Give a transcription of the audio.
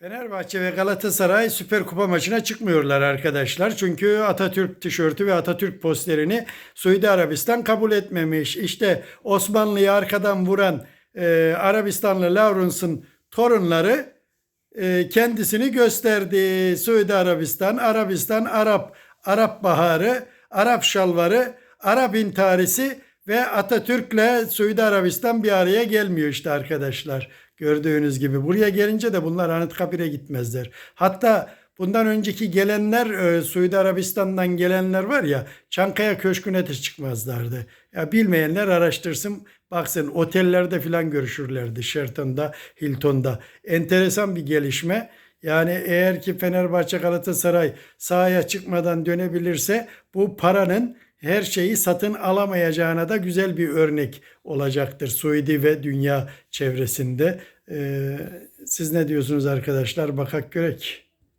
Fenerbahçe ve Galatasaray Süper Kupa maçına çıkmıyorlar arkadaşlar. Çünkü Atatürk tişörtü ve Atatürk posterini Suudi Arabistan kabul etmemiş. İşte Osmanlı'yı arkadan vuran e, Arabistanlı Lawrence'ın torunları e, kendisini gösterdi. Suudi Arabistan, Arabistan, Arap, Arap Baharı, Arap Şalvarı, Arap intiharisi ve Atatürk'le Suudi Arabistan bir araya gelmiyor işte arkadaşlar. Gördüğünüz gibi. Buraya gelince de bunlar Anıtkabir'e gitmezler. Hatta bundan önceki gelenler e, Suudi Arabistan'dan gelenler var ya Çankaya Köşkü'ne de çıkmazlardı. Ya bilmeyenler araştırsın baksın otellerde filan görüşürlerdi. Sheraton'da, Hilton'da. Enteresan bir gelişme. Yani eğer ki Fenerbahçe Galatasaray sahaya çıkmadan dönebilirse bu paranın her şeyi satın alamayacağına da güzel bir örnek olacaktır Suudi ve dünya çevresinde. Ee, siz ne diyorsunuz arkadaşlar? Bakak görek.